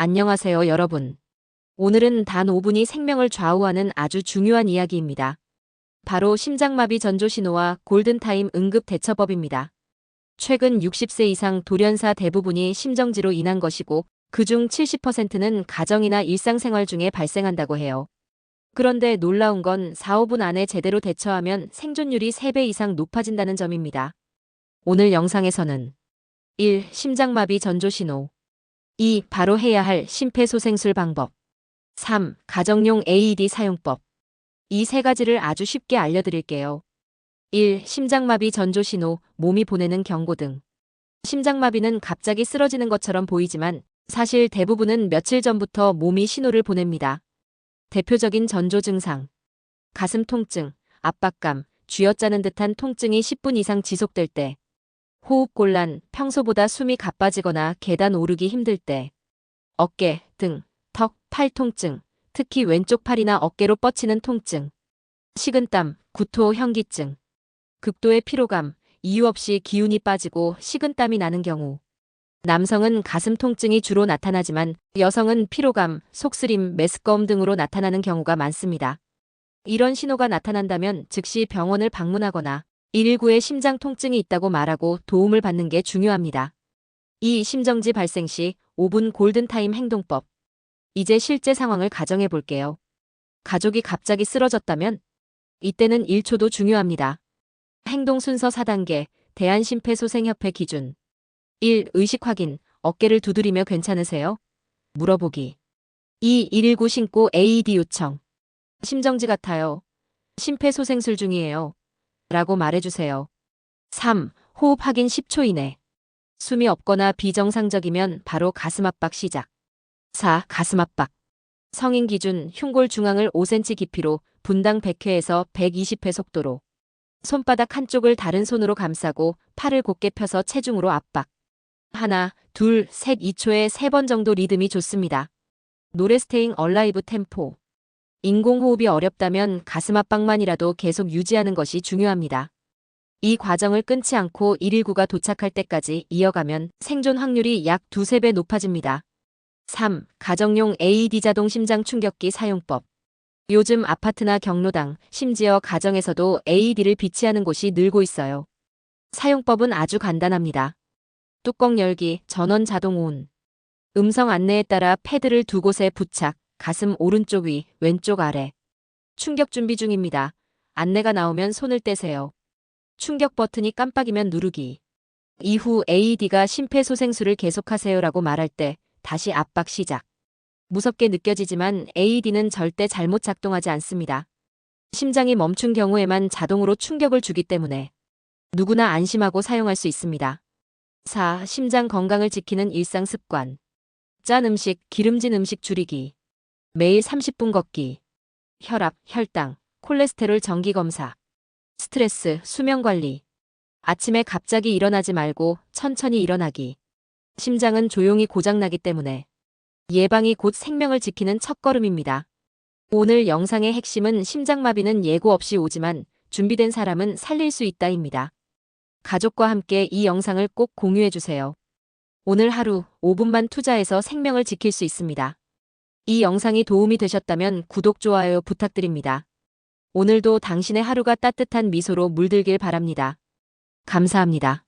안녕하세요, 여러분. 오늘은 단 5분이 생명을 좌우하는 아주 중요한 이야기입니다. 바로 심장마비 전조신호와 골든타임 응급 대처법입니다. 최근 60세 이상 돌연사 대부분이 심정지로 인한 것이고 그중 70%는 가정이나 일상생활 중에 발생한다고 해요. 그런데 놀라운 건 4, 5분 안에 제대로 대처하면 생존율이 3배 이상 높아진다는 점입니다. 오늘 영상에서는 1. 심장마비 전조신호 2. 바로 해야 할 심폐소생술 방법 3. 가정용 AED 사용법 이 세 가지를 아주 쉽게 알려드릴게요. 1. 심장마비 전조 신호, 몸이 보내는 경고등 심장마비는 갑자기 쓰러지는 것처럼 보이지만 사실 대부분은 며칠 전부터 몸이 신호를 보냅니다. 대표적인 전조 증상 가슴 통증, 압박감, 쥐어짜는 듯한 통증이 10분 이상 지속될 때 호흡 곤란, 평소보다 숨이 가빠지거나 계단 오르기 힘들 때, 어깨, 등, 턱, 팔 통증, 특히 왼쪽 팔이나 어깨로 뻗치는 통증, 식은땀, 구토, 현기증, 극도의 피로감, 이유 없이 기운이 빠지고 식은땀이 나는 경우. 남성은 가슴 통증이 주로 나타나지만 여성은 피로감, 속쓰림, 메스꺼움 등으로 나타나는 경우가 많습니다. 이런 신호가 나타난다면 즉시 병원을 방문하거나 119에 심장 통증이 있다고 말하고 도움을 받는 게 중요합니다. 이 심정지 발생 시 5분 골든타임 행동법. 이제 실제 상황을 가정해 볼게요. 가족이 갑자기 쓰러졌다면 이때는 1초도 중요합니다. 행동 순서 4단계 대한심폐소생협회 기준 1. 의식 확인 어깨를 두드리며 괜찮으세요? 물어보기 2. 119 신고 AED 요청 심정지 같아요. 심폐소생술 중이에요. 라고 말해주세요. 3. 호흡 확인 10초 이내. 숨이 없거나 비정상적이면 바로 가슴 압박 시작. 4. 가슴 압박. 성인 기준 흉골 중앙을 5cm 깊이로 분당 100회에서 120회 속도로. 손바닥 한쪽을 다른 손으로 감싸고 팔을 곧게 펴서 체중으로 압박. 하나, 둘, 셋 2초에 3번 정도 리듬이 좋습니다. 노래 스테잉 얼라이브 템포. 인공호흡이 어렵다면 가슴 압박만이라도 계속 유지하는 것이 중요합니다. 이 과정을 끊지 않고 119가 도착할 때까지 이어가면 생존 확률이 약 두세 배 높아집니다. 3. 가정용 AED 자동 심장 충격기 사용법. 요즘 아파트나 경로당, 심지어 가정에서도 AED를 비치하는 곳이 늘고 있어요. 사용법은 아주 간단합니다. 뚜껑 열기, 전원 자동 온. 음성 안내에 따라 패드를 두 곳에 부착, 가슴 오른쪽 위, 왼쪽 아래. 충격 준비 중입니다. 안내가 나오면 손을 떼세요. 충격 버튼이 깜빡이면 누르기. 이후 AED가 심폐소생술을 계속하세요라고 말할 때 다시 압박 시작. 무섭게 느껴지지만 AED는 절대 잘못 작동하지 않습니다. 심장이 멈춘 경우에만 자동으로 충격을 주기 때문에 누구나 안심하고 사용할 수 있습니다. 4. 심장 건강을 지키는 일상 습관. 짠 음식, 기름진 음식 줄이기. 매일 30분 걷기. 혈압, 혈당, 콜레스테롤 정기 검사. 스트레스, 수면 관리. 아침에 갑자기 일어나지 말고 천천히 일어나기. 심장은 조용히 고장나기 때문에 예방이 곧 생명을 지키는 첫걸음입니다. 오늘 영상의 핵심은 심장마비는 예고 없이 오지만 준비된 사람은 살릴 수 있다입니다. 가족과 함께 이 영상을 꼭 공유해주세요. 오늘 하루 5분만 투자해서 생명을 지킬 수 있습니다. 이 영상이 도움이 되셨다면 구독, 좋아요 부탁드립니다. 오늘도 당신의 하루가 따뜻한 미소로 물들길 바랍니다. 감사합니다.